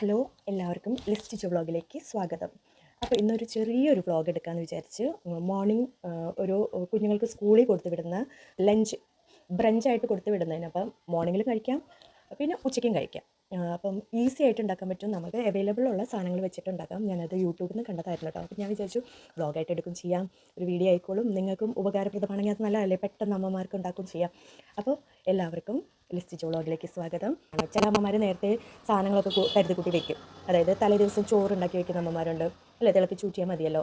Hello എല്ലാവർക്കും list വ്ളോഗിലേക്ക് സ്വാഗതം. അപ്പോൾ ഇന്നൊരു ചെറിയൊരു വ്ളോഗ് എടുക്കാമെന്ന് വിചാരിച്ച് മോർണിംഗ് ഒരു കുഞ്ഞുങ്ങൾക്ക് സ്കൂളിൽ കൊടുത്തു വിടുന്ന ലഞ്ച് ബ്രഞ്ചായിട്ട് കൊടുത്തു വിടുന്നതിന് അപ്പം മോർണിംഗിൽ കഴിക്കാം പിന്നെ ഉച്ചയ്ക്കും കഴിക്കാം. അപ്പം ഈസി ആയിട്ട് ഉണ്ടാക്കാൻ പറ്റും. നമുക്ക് അവൈലബിൾ ഉള്ള സാധനങ്ങൾ വെച്ചിട്ട് ഉണ്ടാക്കാം. ഞാനത് യൂട്യൂബിൽ നിന്ന് കണ്ടതായിരുന്നു കേട്ടോ. അപ്പോൾ ഞാൻ വിചാരിച്ചു വ്ളോഗായിട്ട് എടുക്കും ചെയ്യാം. ഒരു വീഡിയോ ആയിക്കോളും. നിങ്ങൾക്കും ഉപകാരപ്രദമാണെങ്കിൽ അത് നല്ലതല്ലേ? പെട്ടെന്ന് അമ്മമാർക്ക് ഉണ്ടാക്കും ചെയ്യാം. അപ്പോൾ എല്ലാവർക്കും ലിസ്റ്റ് വ്ളോഗിലേക്ക് സ്വാഗതം. ചില അമ്മമാർ നേരത്തെ സാധനങ്ങളൊക്കെ കരുതി കൂട്ടി വെക്കും. അതായത് തലേ ദിവസം ചോറ് ഉണ്ടാക്കി വെക്കുന്ന അമ്മമാരുണ്ട്. അല്ലേ? തിളപ്പിച്ച് ഊറ്റിയാൽ മതിയല്ലോ.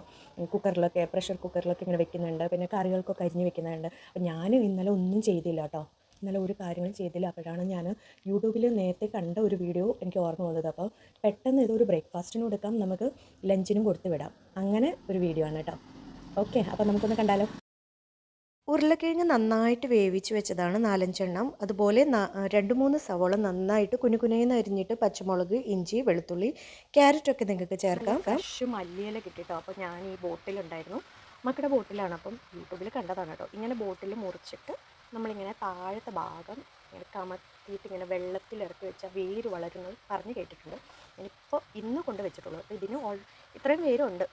കുക്കറിലൊക്കെ പ്രഷർ കുക്കറിലൊക്കെ ഇങ്ങനെ വെക്കുന്നുണ്ട്. പിന്നെ കറികൾക്കൊക്കെ അരിഞ്ഞ് വെക്കുന്നുണ്ട്. അപ്പം ഞാനും ഇന്നലെ ഒന്നും ചെയ്തില്ല കേട്ടോ. ഇന്നലെ ഒരു കാര്യങ്ങളും ചെയ്തില്ല. അപ്പോഴാണ് ഞാൻ യൂട്യൂബിൽ നേരത്തെ കണ്ട ഒരു വീഡിയോ എനിക്ക് ഓർമ്മ വന്നത്. അപ്പോൾ പെട്ടെന്ന് ഇതൊരു ബ്രേക്ക്ഫാസ്റ്റിന് കൊടുക്കാം നമുക്ക് ലഞ്ചിനും കൊടുത്ത് വിടാം. അങ്ങനെ ഒരു വീഡിയോ ആണ് കേട്ടോ. ഓക്കെ അപ്പോൾ നമുക്കൊന്ന് കണ്ടാലോ? ഉരുളക്കിഴങ്ങ് നന്നായിട്ട് വേവിച്ച് വെച്ചതാണ് നാലഞ്ചെണ്ണം. അതുപോലെ രണ്ട് മൂന്ന് സവോള നന്നായിട്ട് കുനുകുനേന്ന് അരിഞ്ഞിട്ട് പച്ചമുളക് ഇഞ്ചി വെളുത്തുള്ളി ക്യാരറ്റൊക്കെ നിങ്ങൾക്ക് ചേർക്കാം. ഫ്രഷ് മല്ലിയില കിട്ടിട്ടോ. അപ്പോൾ ഞാൻ ഈ ബോട്ടിലുണ്ടായിരുന്നു. മക്കളുടെ ബോട്ടിലാണ്. അപ്പം യൂട്യൂബിൽ കണ്ടതാണ് കേട്ടോ. ഇങ്ങനെ ബോട്ടിൽ മുറിച്ചിട്ട് നമ്മളിങ്ങനെ കേട്ടിട്ടുണ്ട്. ഞാനിപ്പോൾ ഇന്ന് കൊണ്ട് വെച്ചിട്ടുള്ളൂ അപ്പോൾ ഇതിന് ഓൾ ഇത്രയും പേരുണ്ട്.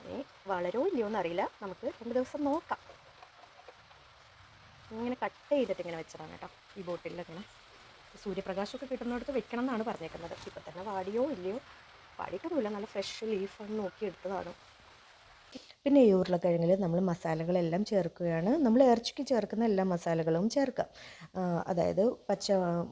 ഇനി വളരോ ഇല്ലയോ എന്നറിയില്ല. നമുക്ക് രണ്ട് ദിവസം നോക്കാം. ഇങ്ങനെ കട്ട് ചെയ്തിട്ട് ഇങ്ങനെ വെച്ചതാണ് കേട്ടോ. ഈ ബോട്ടിലിങ്ങനെ സൂര്യപ്രകാശമൊക്കെ കിട്ടുന്നിടത്ത് വെക്കണം എന്നാണ് പറഞ്ഞേക്കുന്നത്. ഇപ്പം തന്നെ വാടിയോ ഇല്ലയോ? വാടിയിട്ടൊന്നുമില്ല നല്ല ഫ്രഷ് ലീഫാണ് നോക്കി എടുത്തതാണ് പിന്നെ ഈ ഉരുളക്കിഴങ്ങിൽ നമ്മൾ മസാലകളെല്ലാം ചേർക്കുകയാണ്. നമ്മൾ ഇറച്ചിക്ക് ചേർക്കുന്ന എല്ലാ മസാലകളും ചേർക്കാം. അതായത് പച്ച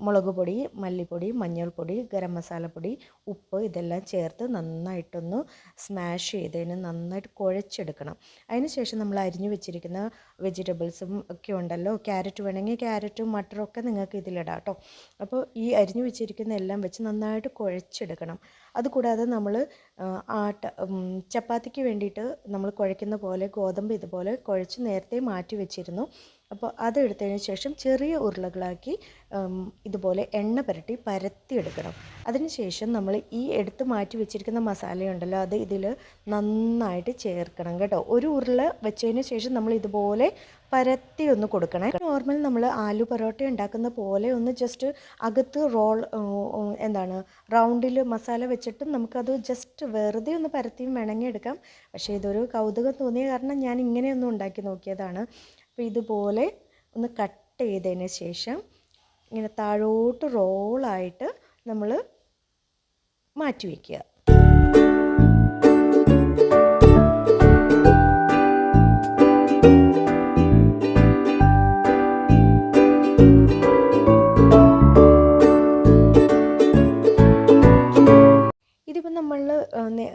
മുളക് പൊടി മല്ലിപ്പൊടി മഞ്ഞൾപ്പൊടി ഗരം മസാലപ്പൊടി ഉപ്പ് ഇതെല്ലാം ചേർത്ത് നന്നായിട്ടൊന്ന് സ്മാഷ് ചെയ്തതിന് നന്നായിട്ട് കുഴച്ചെടുക്കണം. അതിനുശേഷം നമ്മൾ അരിഞ്ഞു വെച്ചിരിക്കുന്ന വെജിറ്റബിൾസും ഒക്കെ ഉണ്ടല്ലോ. ക്യാരറ്റ് വേണമെങ്കിൽ ക്യാരറ്റും മട്ടറും ഒക്കെ നിങ്ങൾക്ക് ഇതിലിടാം കേട്ടോ. അപ്പോൾ ഈ അരിഞ്ഞു വെച്ചിരിക്കുന്ന എല്ലാം വെച്ച് നന്നായിട്ട് കുഴച്ചെടുക്കണം. അതുകൂടാതെ നമ്മൾ ആട്ട ചപ്പാത്തിക്ക് വേണ്ടിയിട്ട് നമ്മൾ കുഴയ്ക്കുന്ന പോലെ ഗോതമ്പ് ഇതുപോലെ കുഴച്ച് നേരത്തെ മാറ്റി വെച്ചിരുന്നു. അപ്പോൾ അത് എടുത്തതിന് ശേഷം ചെറിയ ഉരുളകളാക്കി ഇതുപോലെ എണ്ണ പുരട്ടി പരത്തിയെടുക്കണം. അതിനുശേഷം നമ്മൾ ഈ എടുത്ത് മാറ്റി വെച്ചിരിക്കുന്ന മസാലയുണ്ടല്ലോ അത് ഇതിൽ നന്നായിട്ട് ചേർക്കണം കേട്ടോ. ഒരു ഉരുള വെച്ചതിന് ശേഷം നമ്മൾ ഇതുപോലെ പരത്തി ഒന്ന് കൊടുക്കണേ. നോർമൽ നമ്മൾ ആലു പൊറോട്ട ഉണ്ടാക്കുന്ന പോലെ ഒന്ന് ജസ്റ്റ് അകത്ത് റോൾ എന്താണ് റൗണ്ടിൽ മസാല വെച്ചിട്ട് നമുക്കത് ജസ്റ്റ് വെറുതെ ഒന്ന് പരത്തിയും വേണമെങ്കിൽ എടുക്കാം. പക്ഷേ ഇതൊരു കൗതുകം തോന്നിയ കാരണം ഞാൻ ഇങ്ങനെയൊന്നും ഉണ്ടാക്കി നോക്കിയതാണ്. അപ്പോൾ ഇതുപോലെ ഒന്ന് കട്ട് ചെയ്തതിന് ശേഷം ഇങ്ങനെ താഴോട്ട് റോളായിട്ട് നമ്മൾ മാറ്റി വയ്ക്കുക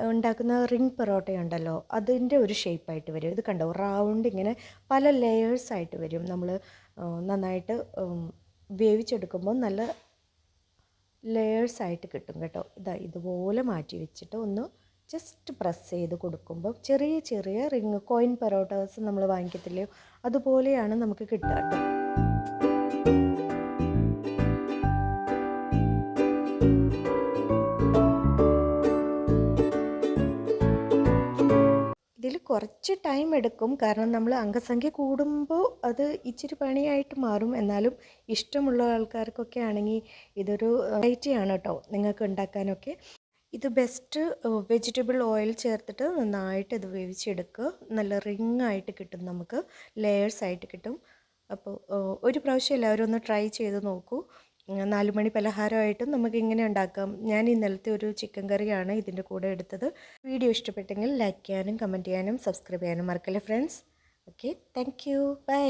ഉണ്ടാക്കുന്ന റിംഗ് പൊറോട്ട ഉണ്ടല്ലോ അതിന്റെ ഒരു ഷേപ്പായിട്ട് വരും. ഇത് കണ്ടോ? റൗണ്ട് ഇങ്ങനെ പല ലെയേഴ്സായിട്ട് വരും. നമ്മൾ നന്നായിട്ട് വേവിച്ചെടുക്കുമ്പോൾ നല്ല ലെയേഴ്സായിട്ട് കിട്ടും കേട്ടോ. ഇതാ ഇതുപോലെ മാറ്റി വെച്ചിട്ട് ഒന്ന് ജസ്റ്റ് പ്രസ് ചെയ്ത് കൊടുക്കുമ്പോൾ ചെറിയ ചെറിയ റിങ് കോയിൻ പൊറോട്ടാസ് നമ്മൾ വാങ്ങിക്കത്തില്ലയോ? അതുപോലെയാണ് നമുക്ക് കിട്ടുക കേട്ടോ. കുറച്ച് ടൈം എടുക്കും. കാരണം നമ്മൾ അംഗസംഖ്യ കൂടുമ്പോൾ അത് ഇച്ചിരി പണിയായിട്ട് മാറും. എന്നാലും ഇഷ്ടമുള്ള ആൾക്കാർക്കൊക്കെ ആണെങ്കിൽ ഇതൊരു വെറൈറ്റി ആണ് കേട്ടോ നിങ്ങൾക്ക് ഉണ്ടാക്കാനൊക്കെ. ഇത് ബെസ്റ്റ് വെജിറ്റബിൾ ഓയിൽ ചേർത്തിട്ട് നന്നായിട്ട് ഇത് വേവിച്ചെടുക്കുക. നല്ല റിങ് ആയിട്ട് കിട്ടും നമുക്ക്. ലെയേഴ്സ് ആയിട്ട് കിട്ടും. അപ്പോൾ ഒരു പ്രാവശ്യം എല്ലാവരും ഒന്ന് ട്രൈ ചെയ്ത് നോക്കൂ. ഉം, നാല് മണി പലഹാരമായിട്ടും നമുക്ക് ഇങ്ങനെ ഉണ്ടാക്കാം. ഞാൻ ഇന്നലത്തെ ഒരു ചിക്കൻ കറിയാണ് ഇതിന്റെ കൂടെ എടുത്തത്. വീഡിയോ ഇഷ്ടപ്പെട്ടെങ്കിൽ ലൈക്ക് ചെയ്യാനും കമന്റ് ചെയ്യാനും സബ്സ്ക്രൈബ് ചെയ്യാനും മറക്കല്ലേ friends okay thank you bye